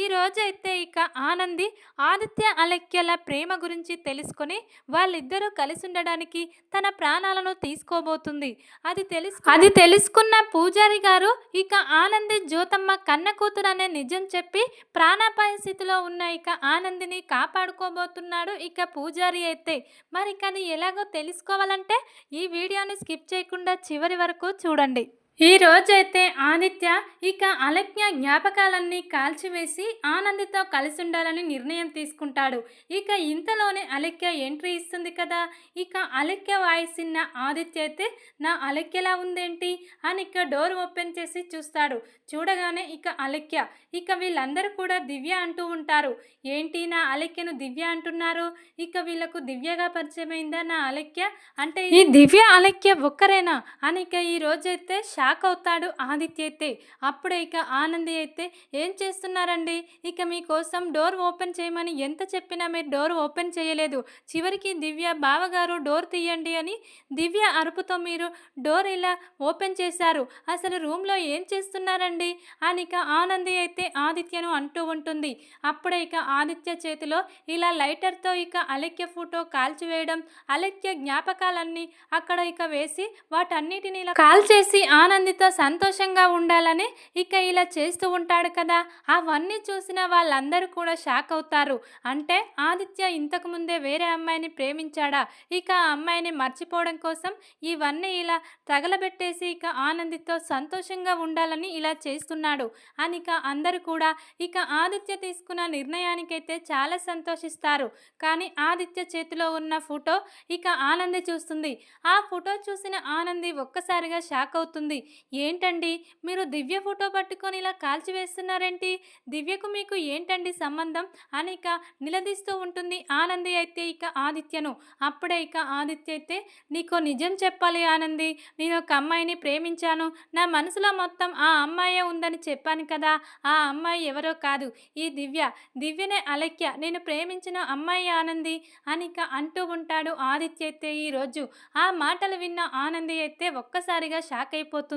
ఈ రోజైతే ఇక ఆనంది ఆదిత్య అలెక్యల ప్రేమ గురించి తెలుసుకొని వాళ్ళిద్దరూ కలిసి ఉండడానికి తన ప్రాణాలను తీసుకోబోతుంది. అది తెలుసు అది తెలుసుకున్న పూజారి గారు ఇక ఆనంది జ్యోతమ్మ కన్న కూతురు అనే నిజం చెప్పి ప్రాణాపాయ స్థితిలో ఉన్న ఇక ఆనందిని కాపాడుకోబోతున్నాడు ఇక పూజారి అయితే. మరి కానీ ఎలాగో తెలుసుకోవాలంటే ఈ వీడియోని స్కిప్ చేయకుండా చివరి వరకు చూడండి. ఈ రోజైతే ఆదిత్య ఇక అలజ్ఞ జ్ఞాపకాలన్నీ కాల్చివేసి ఆనందితో కలిసి ఉండాలని నిర్ణయం తీసుకుంటాడు. ఇక ఇంతలోనే అలెక్య ఎంట్రీ ఇస్తుంది కదా. ఇక అలెక్య వాయిసిన్న ఆదిత్య అయితే నా అలెక్యలా ఉందేంటి? అని ఇక డోర్ ఓపెన్ చేసి చూస్తాడు. చూడగానే ఇక అలెక్య ఇక వీళ్ళందరూ కూడా దివ్య అంటూ ఉంటారు. ఏంటి నా అలెక్యను దివ్య అంటున్నారు? ఇక వీళ్ళకు దివ్యగా పరిచయమైందా నా అలెక్య? అంటే ఈ దివ్య అలెక్య ఒక్కరేనా? అని ఇక ఈ రోజైతే షాక్ అవుతాడు ఆదిత్య అయితే అప్పుడే ఇక ఆనంది అయితే ఏం చేస్తున్నారండి? ఇక మీకోసం డోర్ ఓపెన్ చేయమని ఎంత చెప్పినా మీరు డోర్ ఓపెన్ చేయలేదు. చివరికి దివ్య బావగారు డోర్ తీయండి అని దివ్య అరుపుతో మీరు డోర్ ఇలా ఓపెన్ చేశారు. అసలు రూమ్లో ఏం చేస్తున్నారండి? అని ఇక ఆనంది అయితే ఆదిత్యను అంటూ ఉంటుంది. అప్పుడే ఇక ఆదిత్య చేతిలో ఇలా లైటర్తో ఇక అలెక్య ఫోటో కాల్చివేయడం అలెక్య జ్ఞాపకాలన్నీ అక్కడ ఇక వేసి వాటన్నిటిని ఇలా కాల్చేసి ఆనందితో సంతోషంగా ఉండాలని ఇక ఇలా చేస్తూ ఉంటాడు కదా. అవన్నీ చూసిన వాళ్ళందరూ కూడా షాక్ అవుతారు. అంటే ఆదిత్య ఇంతకు ముందే వేరే అమ్మాయిని ప్రేమించాడా? ఇక ఆ అమ్మాయిని మర్చిపోవడం కోసం ఇవన్నీ ఇలా తగలబెట్టేసి ఇక ఆనందితో సంతోషంగా ఉండాలని ఇలా చేస్తున్నాడు. అని ఇక అందరూ కూడా ఇక ఆదిత్య తీసుకున్న నిర్ణయానికైతే చాలా సంతోషిస్తారు. కానీ ఆదిత్య చేతిలో ఉన్న ఫోటో ఇక ఆనంది చూస్తుంది. ఆ ఫోటో చూసిన ఆనంది ఒక్కసారిగా షాక్ అవుతుంది. ఏంటండి? మీరు దివ్య ఫోటో పట్టుకొని ఇలా కాల్చివేస్తున్నారేంటి దివ్యకు మీకు ఏంటండి సంబంధం? అని ఇక నిలదీస్తూ ఉంటుంది ఆనంది అయితే ఇక ఆదిత్యను. అప్పుడే ఇక ఆదిత్య అయితే నీకు నిజం చెప్పాలి ఆనంది. నేను ఒక అమ్మాయిని ప్రేమించాను. నా మనసులో మొత్తం ఆ అమ్మాయే ఉందని చెప్పాను కదా. ఆ అమ్మాయి ఎవరో కాదు. ఈ దివ్య. దివ్యనే అలక్య నేను ప్రేమించిన అమ్మాయి ఆనంది అని ఇక అంటూ ఉంటాడు ఆదిత్య అయితే ఈరోజు ఆ మాటలు విన్న ఆనంది అయితే ఒక్కసారిగా షాక్ అయిపోతుంది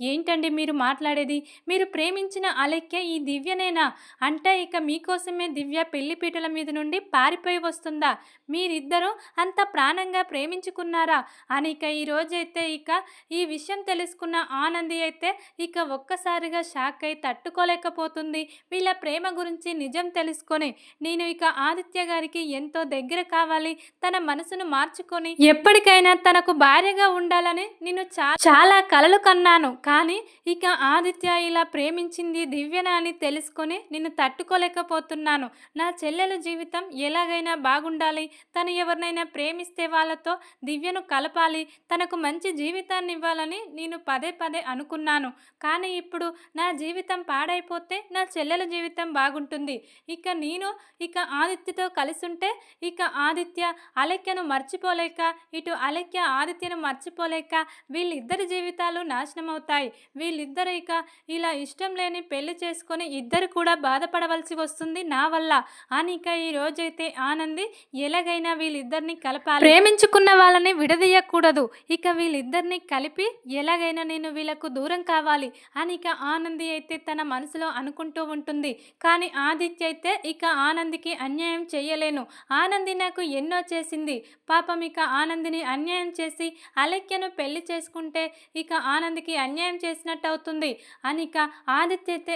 ఏంటండి మీరు మాట్లాడేది? మీరు ప్రేమించిన అలక్య ఈ దివ్యనేనా? అంటే ఇక మీకోసమే దివ్య పెళ్ళిపీటల మీద నుండి పారిపోయి వస్తుందా? మీరిద్దరూ అంత ప్రాణంగా ప్రేమించుకున్నారా? అని ఇక ఈరోజైతే ఇక ఈ విషయం తెలుసుకున్న ఆనంది అయితే ఇక ఒక్కసారిగా షాక్ అయి తట్టుకోలేకపోతుంది. వీళ్ళ ప్రేమ గురించి నిజం తెలుసుకొని నేను ఇక ఆదిత్య గారికి ఎంతో దగ్గర కావాలి. తన మనసును మార్చుకొని ఎప్పటికైనా తనకు భార్యగా ఉండాలని నేను చాలా కలలు అన్నాను. కానీ ఇక ఆదిత్య ఇలా ప్రేమించింది దివ్యన అని తెలుసుకొని నేను తట్టుకోలేకపోతున్నాను. నా చెల్లెల జీవితం ఎలాగైనా బాగుండాలి. తను ఎవరినైనా ప్రేమిస్తే వాళ్ళతో దివ్యను కలపాలి. తనకు మంచి జీవితాన్ని ఇవ్వాలని నేను పదే పదే అనుకున్నాను. కానీ ఇప్పుడు నా జీవితం పాడైపోతే నా చెల్లెల జీవితం బాగుంటుంది. ఇక నేను ఇక ఆదిత్యతో కలిసుంటే ఇక ఆదిత్య అలెక్యను మర్చిపోలేక ఇటు అలెక్య ఆదిత్యను మర్చిపోలేక వీళ్ళిద్దరి జీవితాలు నా నాశనం అవుతాయి వీళ్ళిద్దరు ఇక ఇలా ఇష్టం లేని పెళ్ళి చేసుకొని ఇద్దరు కూడా బాధపడవలసి వస్తుంది నా వల్ల. అని ఇక ఈ రోజైతే ఆనంది ఎలాగైనా వీళ్ళిద్దరిని కలపాలి. ప్రేమించుకున్న వాళ్ళని విడదీయకూడదు. ఇక వీళ్ళిద్దరిని కలిపి ఎలాగైనా నేను వీళ్ళకు దూరం కావాలి అని ఇక ఆనంది అయితే తన మనసులో అనుకుంటూ ఉంటుంది. కానీ ఆదిత్య అయితే ఇక ఆనందికి అన్యాయం చేయలేను ఆనంది నాకు ఎన్నో చేసింది. పాపం ఇక ఆనందిని అన్యాయం చేసి అలెక్యను పెళ్ళి చేసుకుంటే ఇక ఆనందికి అన్యాయం చేసినట్టు అవుతుంది. అనిక ఆదిత్య అయితే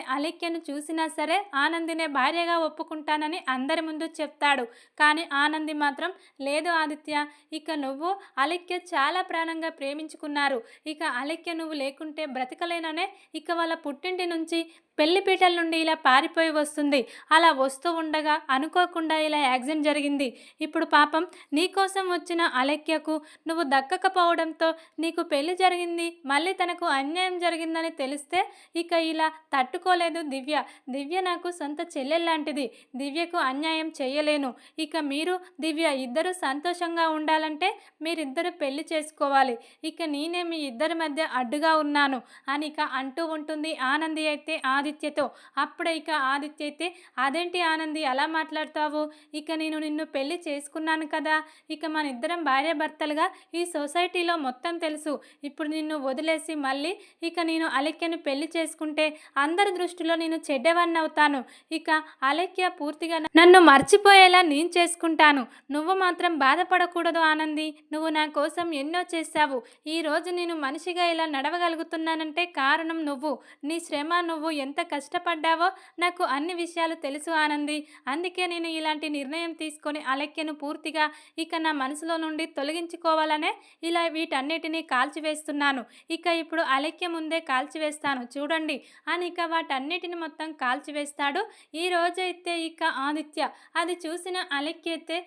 చూసినా సరే ఆనందినే భార్యగా ఒప్పుకుంటానని అందరి ముందు చెప్తాడు. కానీ ఆనంది మాత్రం లేదు ఆదిత్య ఇక నువ్వు అలిక్య చాలా ప్రాణంగా ప్రేమించుకున్నారు. ఇక అలిక్య నువ్వు లేకుంటే బ్రతకలేననే ఇక వాళ్ళ పుట్టింటి నుంచి పెళ్ళిపీటల నుండి ఇలా పారిపోయి వస్తుంది. అలా వస్తూ ఉండగా అనుకోకుండా ఇలా యాక్సిడెంట్ జరిగింది. ఇప్పుడు పాపం నీకోసం వచ్చిన అలెక్యకు నువ్వు దక్కకపోవడంతో నీకు పెళ్ళి జరిగింది. మళ్ళీ తనకు అన్యాయం జరిగిందని తెలిస్తే ఇక ఇలా తట్టుకోలేదు దివ్య. దివ్య నాకు సొంత చెల్లెల్లాంటిది దివ్యకు అన్యాయం చేయలేను ఇక మీరు దివ్య ఇద్దరు సంతోషంగా ఉండాలంటే మీరిద్దరు పెళ్ళి చేసుకోవాలి. ఇక నేనే మీ ఇద్దరి మధ్య అడ్డుగా ఉన్నాను. అని ఇక అంటూ ఉంటుంది. ఆనంది అయితే ఆది ఆదిత్యతో. అప్పుడే ఇక ఆదిత్య అయితే అదేంటి ఆనంది అలా మాట్లాడతావు? ఇక నేను నిన్ను పెళ్ళి చేసుకున్నాను కదా! ఇక మన ఇద్దరం భార్యాభర్తలుగా ఈ సొసైటీలో మొత్తం తెలుసు. ఇప్పుడు నిన్ను వదిలేసి మళ్ళీ ఇక నేను అలెక్యను పెళ్ళి చేసుకుంటే అందరి దృష్టిలో నేను చెడ్డవాన్ని అవుతాను. ఇక అలెక్య పూర్తిగా నన్ను మర్చిపోయేలా నేను చేసుకుంటాను. నువ్వు మాత్రం బాధపడకూడదు ఆనంది. నువ్వు నా కోసం ఎన్నో చేశావు. ఈ రోజు నేను మనిషిగా ఇలా నడవగలుగుతున్నానంటే కారణం నువ్వు. నీ శ్రమ నువ్వు ఎంత కష్టపడ్డావో నాకు అన్ని విషయాలు తెలుసు ఆనంది. అందుకే నేను ఇలాంటి నిర్ణయం తీసుకొని అలెక్యను పూర్తిగా ఇక నా మనసులో నుండి తొలగించుకోవాలనే ఇలా వీటన్నిటినీ కాల్చివేస్తున్నాను. ఇక ఇప్పుడు అలెక్య ముందే కాల్చివేస్తాను. చూడండి అని ఇక వాటన్నిటిని మొత్తం కాల్చివేస్తాడు. ఈ రోజైతే ఇక ఆదిత్య. అది చూసిన అలెక్య అయితే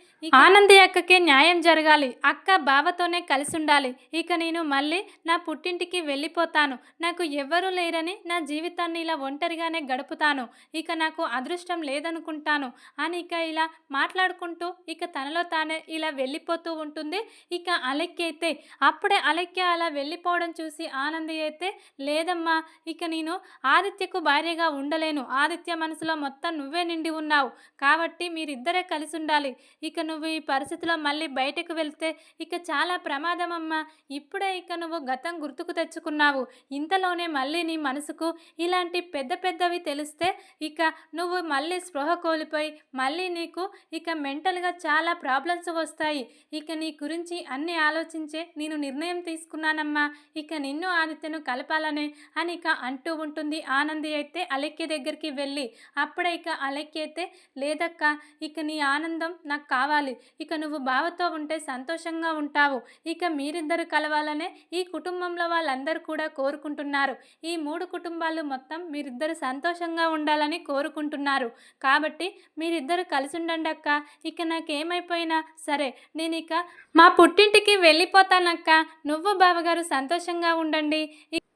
ఆనంది అక్కకి న్యాయం జరగాలి. అక్క బావతోనే కలిసి ఉండాలి ఇక నేను మళ్ళీ నా పుట్టింటికి వెళ్ళిపోతాను. నాకు ఎవ్వరూ లేరని నా జీవితాన్ని ఇలా ఒంటరిగానే గడుపుతాను. ఇక నాకు అదృష్టం లేదనుకుంటాను. అని ఇక ఇలా మాట్లాడుకుంటూ ఇక తనలో తానే ఇలా వెళ్ళిపోతూ ఉంటుంది. ఇక అలెక్కి అయితే అప్పుడే అలెక్య అలా వెళ్ళిపోవడం చూసి ఆనంది అయితే లేదమ్మా ఇక నేను ఆదిత్యకు భార్యగా ఉండలేను. ఆదిత్య మనసులో మొత్తం నువ్వే నిండి ఉన్నావు. కాబట్టి మీరిద్దరే కలిసి ఉండాలి. ఇక నువ్వు ఈ పరిస్థితిలో మళ్ళీ బయటకు వెళ్తే ఇక చాలా ప్రమాదం అమ్మా ఇప్పుడే ఇక నువ్వు గతం గుర్తుకు తెచ్చుకున్నావు. ఇంతలోనే మళ్ళీ నీ మనసుకు ఇలాంటి పెద్ద పెద్ద పెద్దవి తెలిస్తే ఇక నువ్వు మళ్ళీ స్పృహ కోల్పోయి మళ్ళీ నీకు ఇక మెంటల్గా చాలా ప్రాబ్లమ్స్ వస్తాయి. ఇక నీ గురించి అన్ని ఆలోచించే నేను నిర్ణయం తీసుకున్నానమ్మా. ఇక నిన్ను ఆదిత్యను కలపాలనే అని ఇక అంటూ ఉంటుంది ఆనంది అయితే అలెక్య దగ్గరికి వెళ్ళి అప్పుడే ఇక అలెక్య అయితే లేదక్క ఇక నీ ఆనందం నాకు కావాలి. ఇక నువ్వు బావతో ఉంటే సంతోషంగా ఉంటావు. ఇక మీరిద్దరు కలవాలనే ఈ కుటుంబంలో వాళ్ళందరూ కూడా కోరుకుంటున్నారు. ఈ మూడు కుటుంబాలు మొత్తం మీరు మీరిద్దరు సంతోషంగా ఉండాలని కోరుకుంటున్నారు. కాబట్టి మీరిద్దరు కలిసి ఉండండి అక్క ఇక నాకేమైపోయినా సరే నేను ఇక మా పుట్టింటికి వెళ్ళిపోతానక్క. నువ్వు బావగారు సంతోషంగా ఉండండి.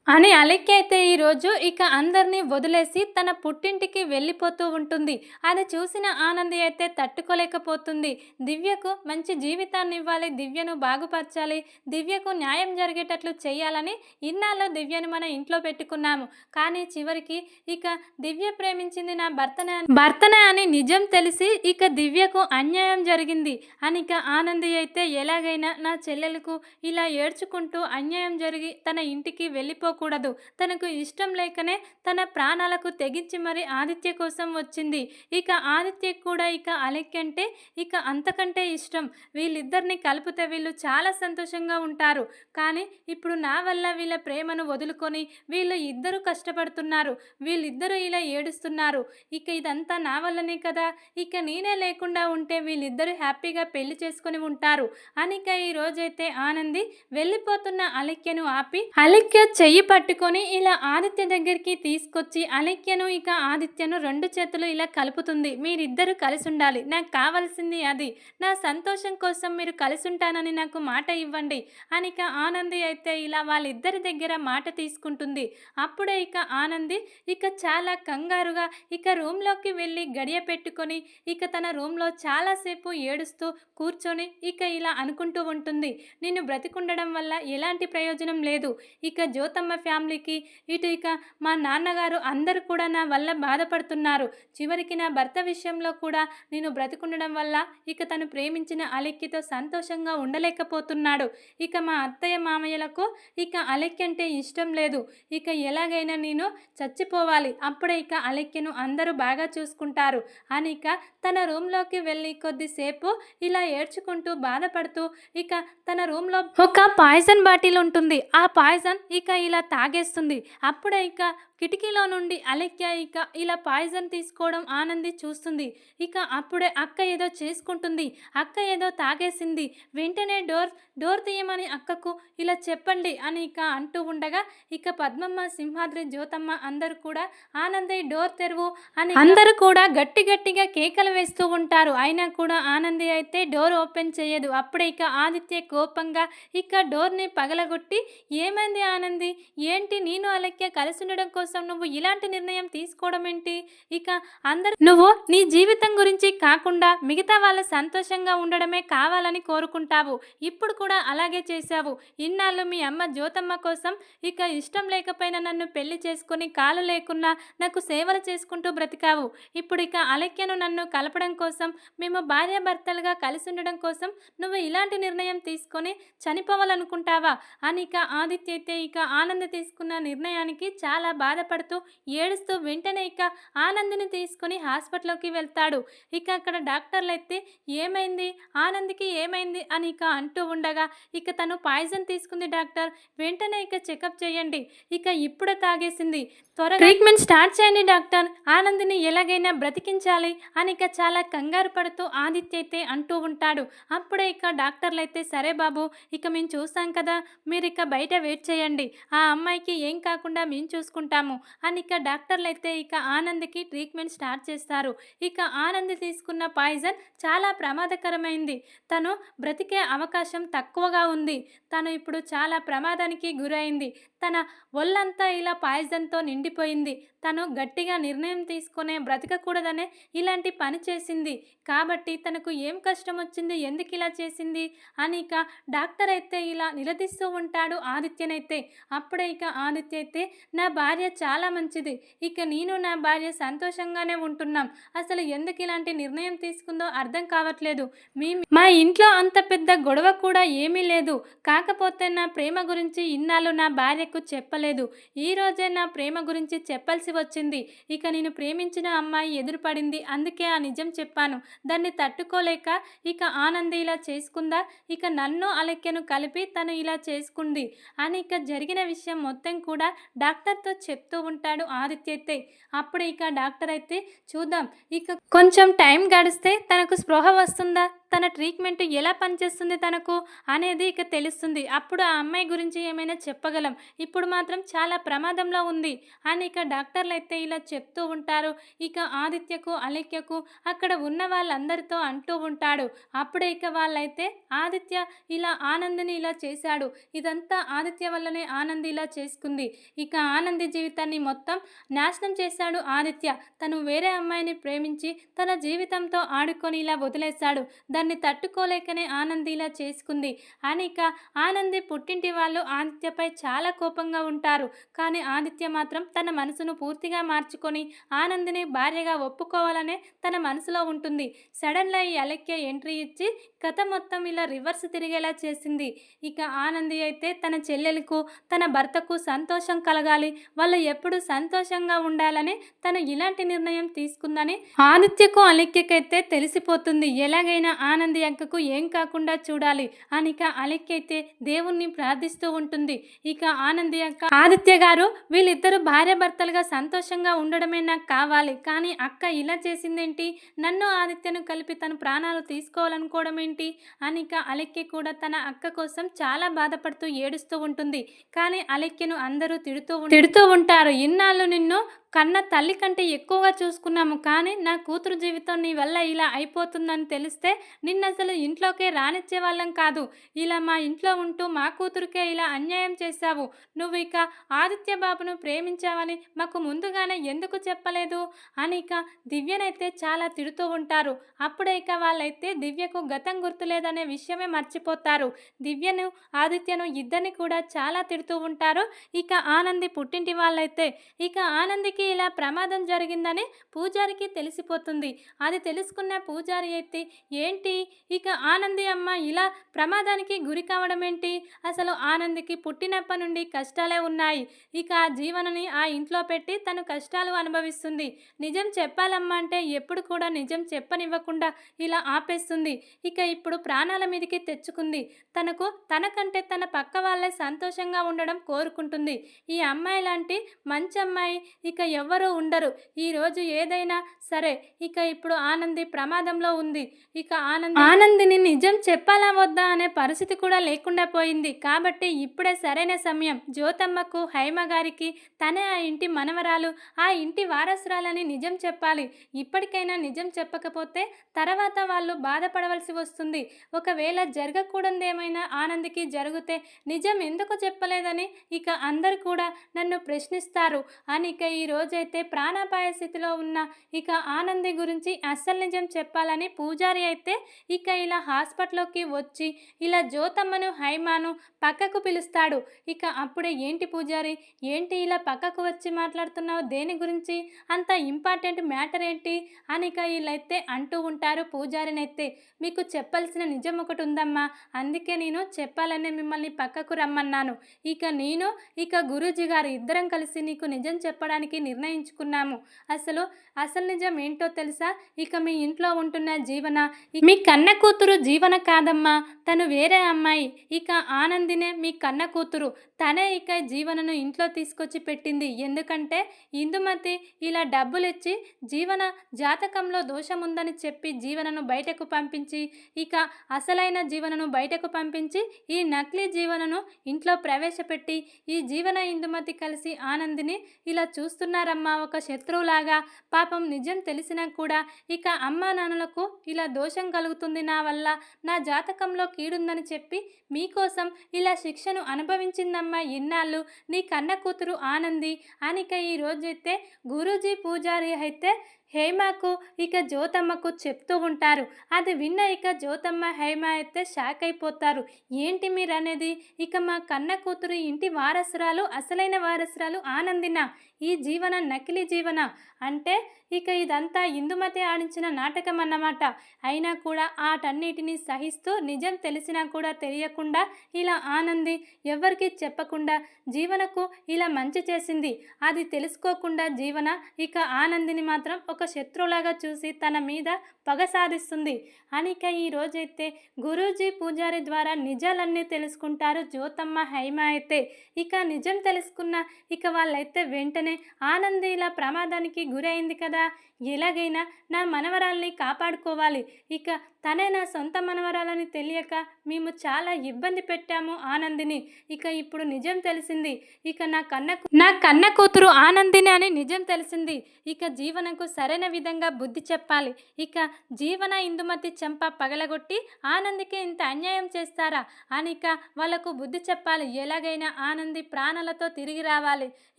అని అలెక్కి అయితే ఈరోజు ఇక అందరినీ వదిలేసి తన పుట్టింటికి వెళ్ళిపోతూ ఉంటుంది. అది చూసిన ఆనంది అయితే తట్టుకోలేకపోతుంది. దివ్యకు మంచి జీవితాన్ని ఇవ్వాలి దివ్యను బాగుపరచాలి దివ్యకు న్యాయం జరిగేటట్లు చేయాలని ఇన్నాళ్ళు దివ్యను మన ఇంట్లో పెట్టుకున్నాము. కానీ చివరికి ఇక దివ్య ప్రేమించింది నా భర్తనే భర్తనే అని నిజం తెలిసి ఇక దివ్యకు అన్యాయం జరిగింది. అని ఇక ఆనంది అయితే ఎలాగైనా నా చెల్లెలకు ఇలా ఏడ్చుకుంటూ అన్యాయం జరిగి తన ఇంటికి వెళ్ళిపో చేసుకోకూడదు. తనకు ఇష్టం లేకనే తన ప్రాణాలకు తెగించి మరి ఆదిత్య కోసం వచ్చింది. ఇక ఆదిత్య కూడా ఇక అలెక్కి అంటే ఇక అంతకంటే ఇష్టం. వీళ్ళిద్దరిని కలిపితే వీళ్ళు చాలా సంతోషంగా ఉంటారు. కానీ ఇప్పుడు నా వల్ల వీళ్ళ ప్రేమను వదులుకొని వీళ్ళు ఇద్దరు కష్టపడుతున్నారు. వీళ్ళిద్దరూ ఇలా ఏడుస్తున్నారు. ఇక ఇదంతా నా వల్లనే కదా? ఇక నేనే లేకుండా ఉంటే వీళ్ళిద్దరూ హ్యాపీగా పెళ్ళి చేసుకొని ఉంటారు. అనిక ఈ రోజైతే ఆనంది వెళ్ళిపోతున్న అలెక్యను ఆపి అలెక్య చెయ్యి పట్టుకొని ఇలా ఆదిత్య దగ్గరికి తీసుకొచ్చి అలెక్యను ఇక ఆదిత్యను రెండు చేతులు ఇలా కలుపుతుంది. మీరిద్దరూ కలిసి ఉండాలి నాకు కావాల్సింది అది. నా సంతోషం కోసం మీరు కలిసి ఉంటానని నాకు మాట ఇవ్వండి. అనిక ఆనంది అయితే ఇలా వాళ్ళిద్దరి దగ్గర మాట తీసుకుంటుంది. అప్పుడే ఇక ఆనంది ఇక చాలా కంగారుగా ఇక రూమ్లోకి వెళ్ళి గడియ పెట్టుకొని ఇక తన రూమ్లో చాలాసేపు ఏడుస్తూ కూర్చొని ఇక ఇలా అనుకుంటూ ఉంటుంది. నిన్ను బ్రతికుండడం వల్ల ఎలాంటి ప్రయోజనం లేదు. ఇక జ్యోతమ్మ ఫ్యామిలీకి. ఇటు ఇక మా నాన్నగారు అందరు కూడా నా వల్ల బాధపడుతున్నారు. చివరికి నా భర్త విషయంలో కూడా నేను బ్రతికుండడం వల్ల ఇక తను ప్రేమించిన అలెక్కితో సంతోషంగా ఉండలేకపోతున్నాడు. ఇక మా అత్తయ్య మామయ్యలకు ఇక అలెక్కి అంటే ఇష్టం లేదు. ఇక ఎలాగైనా నేను చచ్చిపోవాలి. అప్పుడే ఇక అలెక్యను అందరూ బాగా చూసుకుంటారు. అని ఇక తన రూమ్లోకి వెళ్ళి కొద్దిసేపు ఇలా ఏడ్చుకుంటూ బాధపడుతూ ఇక తన రూమ్లో ఒక పాయిజన్ బాటిల్ ఉంటుంది. ఆ పాయిజన్ ఇక ఇలా ఇలా తాగేస్తుంది. అప్పుడే ఇక కిటికీలో నుండి అలెక్య ఇక ఇలా పాయిజన్ తీసుకోవడం ఆనంది చూస్తుంది. ఇక అప్పుడే అక్క ఏదో చేసుకుంటుంది. అక్క ఏదో తాగేసింది. వెంటనే డోర్ డోర్ తీయమని అక్కకు ఇలా చెప్పండి అని ఇక అంటూ ఉండగా ఇక పద్మమ్మ సింహాద్రి జ్యోతమ్మ అందరూ కూడా ఆనంది డోర్ తెరువు అని అందరూ కూడా గట్టి గట్టిగా కేకలు వేస్తూ ఉంటారు. అయినా కూడా ఆనంది అయితే డోర్ ఓపెన్ చేయదు. అప్పుడే ఇక ఆదిత్య కోపంగా ఇక డోర్ని పగలగొట్టి ఏమైంది ఆనంది? ఏంటి? నేను అలెక్య కలిసి ఉండడం కోసం కోసం నువ్వు ఇలాంటి నిర్ణయం తీసుకోవడం ఏంటి? ఇక అందరు నువ్వు నీ జీవితం గురించి కాకుండా మిగతా వాళ్ళ సంతోషంగా ఉండడమే కావాలని కోరుకుంటావు. ఇప్పుడు కూడా అలాగే చేశావు. ఇన్నాళ్ళు మీ అమ్మ జ్యోతమ్మ కోసం ఇక ఇష్టం లేకపోయినా నన్ను పెళ్ళి చేసుకొని కాలు లేకున్నా నాకు సేవలు చేసుకుంటూ బ్రతికావు. ఇప్పుడు ఇక అలక్యను నన్ను కలపడం కోసం మేము భార్యాభర్తలుగా కలిసి ఉండడం కోసం నువ్వు ఇలాంటి నిర్ణయం తీసుకొని చనిపోవాలనుకుంటావా? అని ఇక ఆదిత్య అయితే ఇక ఆనంద తీసుకున్న నిర్ణయానికి చాలా బాధపడుతూ ఏడుస్తూ వెంటనే ఇక ఆనంద్ని తీసుకొని హాస్పిటల్లోకి వెళ్తాడు. ఇక అక్కడ డాక్టర్లు అయితే ఏమైంది? ఆనంద్కి ఏమైంది? అని ఇక అంటూ ఉండగా ఇక తను పాయిజన్ తీసుకుంది డాక్టర్. వెంటనే ఇక చెకప్ చేయండి. ఇక ఇప్పుడే తాగేసింది. త్వరగా ట్రీట్మెంట్ స్టార్ట్ చేయండి డాక్టర్. ఆనంద్ని ఎలాగైనా బ్రతికించాలి అని ఇక చాలా కంగారు పడుతూ ఆదిత్య అయితే అంటూ ఉంటాడు. అప్పుడే ఇక డాక్టర్లు అయితే సరే బాబు ఇక మేము చూస్తాం కదా మీరు ఇక బయట వెయిట్ చేయండి. ఆ అమ్మాయికి ఏం కాకుండా మేము చూసుకుంటాము అని ఇక డాక్టర్లు అయితే ఇక ఆనంద్కి ట్రీట్మెంట్ స్టార్ట్ చేస్తారు. ఇక ఆనంద్ తీసుకున్న పాయిజన్ చాలా ప్రమాదకరమైంది. తను బ్రతికే అవకాశం తక్కువగా ఉంది. తను ఇప్పుడు చాలా ప్రమాదానికి గురైంది. తన ఒళ్ళంతా ఇలా పాయిజన్తో నిండిపోయింది. తను గట్టిగా నిర్ణయం తీసుకునే బ్రతకకూడదనే ఇలాంటి పని చేసింది. కాబట్టి తనకు ఏం కష్టం వచ్చింది ఎందుకు ఇలా చేసింది? అని ఇక డాక్టర్ అయితే ఇలా నిలదీస్తూ ఉంటాడు ఆదిత్యనైతే. అప్పుడే ఇక ఆదిత్య అయితే నా భార్య చాలా మంచిది. ఇక నేను నా భార్య సంతోషంగానే ఉంటున్నాం. అసలు ఎందుకు ఇలాంటి నిర్ణయం తీసుకుందో అర్థం కావట్లేదు. మీ మా ఇంట్లో అంత పెద్ద గొడవ కూడా ఏమీ లేదు. కాకపోతే నా ప్రేమ గురించి ఇన్నాళ్ళు నా భార్య భార్యకు చెప్పలేదు. ఈ రోజే నా ప్రేమ గురించి చెప్పాల్సి వచ్చింది. ఇక నేను ప్రేమించిన అమ్మాయి ఎదురుపడింది. అందుకే ఆ నిజం చెప్పాను. దాన్ని తట్టుకోలేక ఇక ఆనంది ఇలా చేసుకుందా? ఇక నన్ను అలెక్యను కలిపి తను ఇలా చేసుకుంది. అని ఇక జరిగిన విషయం మొత్తం కూడా డాక్టర్తో చెప్తూ ఉంటాడు ఆదిత్య అయితే అప్పుడు ఇక డాక్టర్ అయితే చూద్దాం. ఇక కొంచెం టైం గడిస్తే తనకు స్పృహ వస్తుందా? తన ట్రీట్మెంట్ ఎలా పనిచేస్తుంది తనకు అనేది ఇక తెలుస్తుంది. అప్పుడు ఆ అమ్మాయి గురించి ఏమైనా చెప్పగలం? ఇప్పుడు మాత్రం చాలా ప్రమాదంలో ఉంది అని ఇక డాక్టర్లు అయితే ఇలా చెప్తూ ఉంటారు. ఇక ఆదిత్యకు అలిక్యకు అక్కడ ఉన్న వాళ్ళందరితో అంటూ ఉంటాడు. అప్పుడే ఇక వాళ్ళైతే ఆదిత్య ఇలా ఆనందిని ఇలా చేశాడు. ఇదంతా ఆదిత్య వల్లనే ఆనంది ఇలా చేసుకుంది. ఇక ఆనంది జీవితాన్ని మొత్తం నాశనం చేశాడు ఆదిత్య. తను వేరే అమ్మాయిని ప్రేమించి తన జీవితంతో ఆడుకొని ఇలా వదిలేశాడు. దాన్ని తట్టుకోలేకనే ఆనంది ఇలా చేసుకుంది. అని ఇక ఆనంది పుట్టింటి వాళ్ళు ఆదిత్యపై చాలా కోపంగా ఉంటారు. కానీ ఆదిత్య మాత్రం తన మనసును పూర్తిగా మార్చుకొని ఆనందిని భార్యగా ఒప్పుకోవాలనే తన మనసులో ఉంటుంది. సడన్గా ఈ అలెక్య ఎంట్రీ ఇచ్చి కథ మొత్తం ఇలా రివర్స్ తిరిగేలా చేసింది. ఇక ఆనంది అయితే తన చెల్లెలకు తన భర్తకు సంతోషం కలగాలి. వాళ్ళు ఎప్పుడు సంతోషంగా ఉండాలని తను ఇలాంటి నిర్ణయం తీసుకుందని ఆదిత్యకు అలెక్యకైతే తెలిసిపోతుంది. ఎలాగైనా ఆనంది అక్కకు ఏం కాకుండా చూడాలి. అని ఇక అయితే దేవుణ్ణి ప్రార్థిస్తూ ఉంటుంది. ఇక ఆనంది అక్క ఆదిత్య గారు వీళ్ళిద్దరు భార్యాభర్తలుగా సంతోషంగా ఉండడమే నాకు కావాలి. కానీ అక్క ఇలా చేసిందేంటి? నన్ను ఆదిత్యను కలిపి తన ప్రాణాలు తీసుకోవాలనుకోవడం ఏంటి? అని ఇక అలెక్య కూడా తన అక్క కోసం చాలా బాధపడుతూ ఏడుస్తూ ఉంటుంది. కానీ అలెక్యను అందరూ తిడుతూ తిడుతూ ఉంటారు. ఇన్నాళ్ళు నిన్ను కన్న తల్లి కంటే ఎక్కువగా చూసుకున్నాము కానీ నా కూతురు జీవితం నీ వల్ల ఇలా అయిపోతుందని తెలిస్తే నిన్నసలు అసలు ఇంట్లోకే రానిచ్చే వాళ్ళం కాదు. ఇలా మా ఇంట్లో ఉంటూ మా కూతురికే ఇలా అన్యాయం చేశావు. నువ్వు ఇక ఆదిత్య బాబును ప్రేమించావని మాకు ముందుగానే ఎందుకు చెప్పలేదు? అని ఇక దివ్యనైతే చాలా తిడుతూ ఉంటారు. అప్పుడే ఇక వాళ్ళైతే దివ్యకు గతం గుర్తులేదనే విషయమే మర్చిపోతారు. దివ్యను ఆదిత్యను ఇద్దరిని కూడా చాలా తిడుతూ ఉంటారు. ఇక ఆనంది పుట్టింటి వాళ్ళైతే ఇక ఆనందికి ఇలా ప్రమాదం జరిగిందని పూజారికి తెలిసిపోతుంది. అది తెలుసుకున్న పూజారి అయితే ఏంటి? ఇక ఆనంది అమ్మ ఇలా ప్రమాదానికి గురి కావడం ఏంటి? అసలు ఆనందికి పుట్టినప్పటి నుండి కష్టాలే ఉన్నాయి. ఇక ఆ జీవనని ఆ ఇంట్లో పెట్టి తను కష్టాలు అనుభవిస్తుంది. నిజం చెప్పాలమ్మా అంటే ఎప్పుడు కూడా నిజం చెప్పనివ్వకుండా ఇలా ఆపేస్తుంది. ఇక ఇప్పుడు ప్రాణాల మీదకి తెచ్చుకుంది. తనకు తనకంటే తన పక్క వాళ్ళే సంతోషంగా ఉండడం కోరుకుంటుంది. ఈ అమ్మాయి లాంటి మంచి అమ్మాయి ఇక ఎవ్వరూ ఉండరు. ఈరోజు ఏదైనా సరే ఇక ఇప్పుడు ఆనంది ప్రమాదంలో ఉంది. ఇక ఆనంద్ ఆనందిని నిజం చెప్పాలా వద్దా అనే పరిస్థితి కూడా లేకుండా పోయింది. కాబట్టి ఇప్పుడే సరైన సమయం. జ్యోతమ్మకు హైమ గారికి తనే ఆ ఇంటి మనవరాలు ఆ ఇంటి వారసురాలని నిజం చెప్పాలి. ఇప్పటికైనా నిజం చెప్పకపోతే తర్వాత వాళ్ళు బాధపడవలసి వస్తుంది. ఒకవేళ జరగకూడదేమైనా ఆనందికి జరిగితే నిజం ఎందుకు చెప్పలేదని ఇక అందరు కూడా నన్ను ప్రశ్నిస్తారు. అని ఇక ఈ రోజైతే ప్రాణాపాయ స్థితిలో ఉన్న ఇక ఆనంది గురించి అస్సలు నిజం చెప్పాలని పూజారి అయితే ఇక ఇలా హాస్పిటల్లోకి వచ్చి ఇలా జ్యోతమ్మను హైమాను పక్కకు పిలుస్తాడు. ఇక అప్పుడే ఏంటి పూజారి? ఏంటి ఇలా పక్కకు వచ్చి మాట్లాడుతున్నావు? దేని గురించి? అంత ఇంపార్టెంట్ మ్యాటర్ ఏంటి? అని ఇక వీళ్ళైతే అంటూ ఉంటారు పూజారినైతే. మీకు చెప్పాల్సిన నిజం ఒకటి ఉందమ్మా. అందుకే నేను చెప్పాలని మిమ్మల్ని పక్కకు రమ్మన్నాను. ఇక నేను ఇక గురూజీ గారు ఇద్దరం కలిసి నీకు నిజం చెప్పడానికి నిర్ణయించుకున్నాము. అసలు అసలు నిజం ఏంటో తెలుసా? ఇక మీ ఇంట్లో ఉంటున్న జీవన మీ కన్న కూతురు జీవన కాదమ్మా. తను వేరే అమ్మాయి. ఇక ఆనందినే మీ కన్న కూతురు. తనే ఇక జీవనను ఇంట్లో తీసుకొచ్చి పెట్టింది. ఎందుకంటే ఇందుమతి ఇలా డబ్బులు ఇచ్చి జీవన జాతకంలో దోషం ఉందని చెప్పి జీవనను బయటకు పంపించి ఇక అసలైన జీవనను బయటకు పంపించి ఈ నకిలీ జీవనను ఇంట్లో ప్రవేశపెట్టి ఈ జీవన ఇందుమతి కలిసి ఆనందిని ఇలా చూస్తున్న చూస్తున్నారమ్మా ఒక శత్రువులాగా పాపం నిజం తెలిసినా కూడా ఇక అమ్మా నాన్నలకు ఇలా దోషం కలుగుతుంది నా వల్ల. నా జాతకంలో కీడుందని చెప్పి మీకోసం ఇలా శిక్షను అనుభవించిందమ్మా ఇన్నాళ్ళు. నీ కన్న కూతురు ఆనంది. అనిక ఈ రోజైతే గురూజీ పూజారి అయితే హేమకు ఇక జ్యోతమ్మకు చెప్తూ ఉంటారు. అది విన్న ఇక జ్యోతమ్మ హేమ అయితే షాక్ అయిపోతారు. ఏంటి మీరు అనేది ఇక మా కన్న కూతురు ఇంటి వారసురాలు అసలైన వారసురాలు ఆనందిన? ఈ జీవన నకిలీ జీవన? అంటే ఇక ఇదంతా ఇందుమతి ఆడించిన నాటకం అన్నమాట అయినా కూడా ఆటన్నిటిని సహిస్తూ నిజం తెలిసినా కూడా తెలియకుండా ఇలా ఆనంది ఎవరికి చెప్పకుండా జీవనకు ఇలా మంచి చేసింది. అది తెలుసుకోకుండా జీవన ఇక ఆనందిని మాత్రం ఒక శత్రువులాగా చూసి తన మీద పగ సాధిస్తుంది. అనిక ఈరోజైతే గురూజీ పూజారి ద్వారా నిజాలన్నీ తెలుసుకుంటారు జ్యోతమ్మ హైమ అయితే. ఇక నిజం తెలుసుకున్న ఇక వాళ్ళైతే వెంటనే ఆనంది ఇలా ప్రమాదానికి గురైంది కదా ఎలాగైనా నా మనవరాల్ని కాపాడుకోవాలి. ఇక తనే నా సొంత మనవరాలని తెలియక మేము చాలా ఇబ్బంది పెట్టాము ఆనందిని. ఇక ఇప్పుడు నిజం తెలిసింది. ఇక నా కన్న నా కన్న కూతురు ఆనందిని అని నిజం తెలిసింది. ఇక జీవనకు సరైన విధంగా బుద్ధి చెప్పాలి. ఇక జీవన ఇందుమతి చెంప పగలగొట్టి ఆనందికి ఇంత అన్యాయం చేస్తారా? అని ఇక వాళ్ళకు బుద్ధి చెప్పాలి. ఎలాగైనా ఆనంది ప్రాణాలతో తిరిగి రావాలి.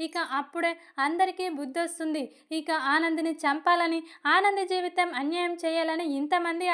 ఇక అప్పుడే అందరికీ బుద్ధి వస్తుంది. ఇక ఆనందిని చంపాలని ఆనంది జీవితం అన్యాయం చేయాలని ఇంతమంది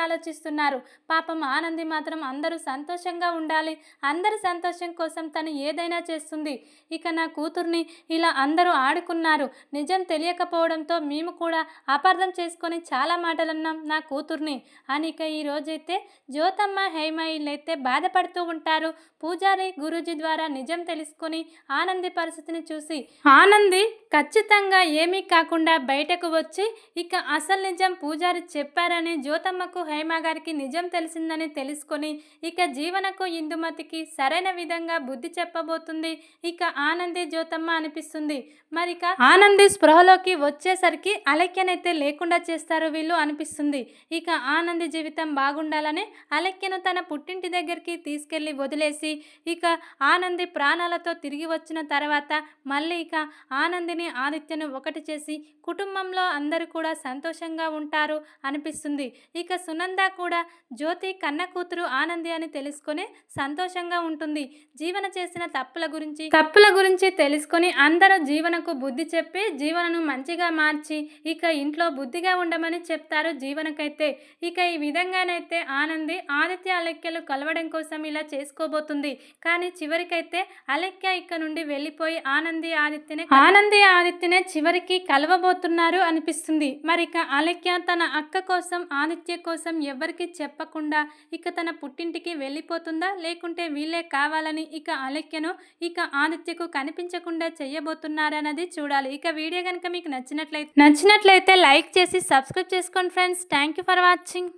ఆలోచిస్తున్నారు పాపం ఆనంది మాత్రం అందరూ సంతోషంగా ఉండాలి. అందరి సంతోషం కోసం తను ఏదైనా చేస్తుంది. ఇక నా కూతుర్ని ఇలా అందరూ ఆడుకున్నారు. నిజం తెలియకపోవడంతో మేము కూడా అపార్థం చేసుకొని చాలా మాటలు అన్నాం నా కూతుర్ని. అని ఇక ఈ రోజైతే జ్యోతమ్మ హేమ వీళ్ళైతే బాధపడుతూ ఉంటారు. పూజారి గురూజీ ద్వారా నిజం తెలుసుకొని ఆనంది పరిస్థితిని చూసి ఆనంది ఖచ్చితంగా ఏమీ కాకుండా బయటకు వచ్చి ఇక అసలు నిజం పూజారి చెప్పారని జ్యోతమ్మకు హేమ గారికి నిజం తెలిసిందని తెలుసుకొని ఇక జీవనకు ఇందుమతికి సరైన విధంగా బుద్ధి చెప్పబోతుంది. ఇక ఆనంది జ్యోతమ్మ అనిపిస్తుంది. మరిక ఆనంది స్పృహలోకి వచ్చేసరికి అలక్యనైతే లేకుండా చేస్తారు వీళ్ళు అనిపిస్తుంది. ఇక ఆనంది జీవితం బాగుండాలని అలక్యను తన పుట్టింటి దగ్గరికి తీసుకెళ్ళి వదిలేసి ఇక ఆనంది ప్రాణాలతో తిరిగి వచ్చిన తర్వాత మళ్ళీ ఇక ఆనందిని ఆదిత్యను ఒకటి చేసి కుటుంబంలో అందరూ కూడా సంతోషంగా ఉంటారు అనిపిస్తుంది. ఇక సునంద కూడా జ్యోతి కన్న కూతురు ఆనంది అని తెలుసుకొని సంతోషంగా ఉంటుంది. జీవన చేసిన తప్పుల గురించి తప్పుల గురించి తెలుసుకొని అందరూ జీవనకు బుద్ధి చెప్పి జీవనను మంచిగా మార్చి ఇక ఇంట్లో బుద్ధిగా ఉండమని చెప్తారు జీవనకైతే. ఇక ఈ విధంగానైతే ఆనంది ఆదిత్య అలెక్యలు కలవడం కోసం ఇలా చేసుకోబోతుంది. కానీ చివరికైతే అలెక్య ఇక్కడ నుండి వెళ్ళిపోయి ఆనంది ఆదిత్యనే ఆనంది ఆదిత్యనే చివరికి కలవబోతున్నారు అనిపిస్తుంది. మరి ఇక అలెక్య తన అక్క కోసం ఆదిత్య కోసం ఎవరికి చెప్పకుండా ఇక తన పుట్టింటికి వెళ్ళిపోతుందా? లేకుంటే వీళ్ళే కావాలని ఇక అలెక్యను ఇక ఆదిత్యకు కనిపించకుండా చేయబోతున్నారన్నది చూడాలి. ఇక వీడియో కనుక మీకు నచ్చినట్లయితే నచ్చినట్లయితే లైక్ చేసి సబ్స్క్రైబ్ చేసుకోండి friends. Thank you for watching.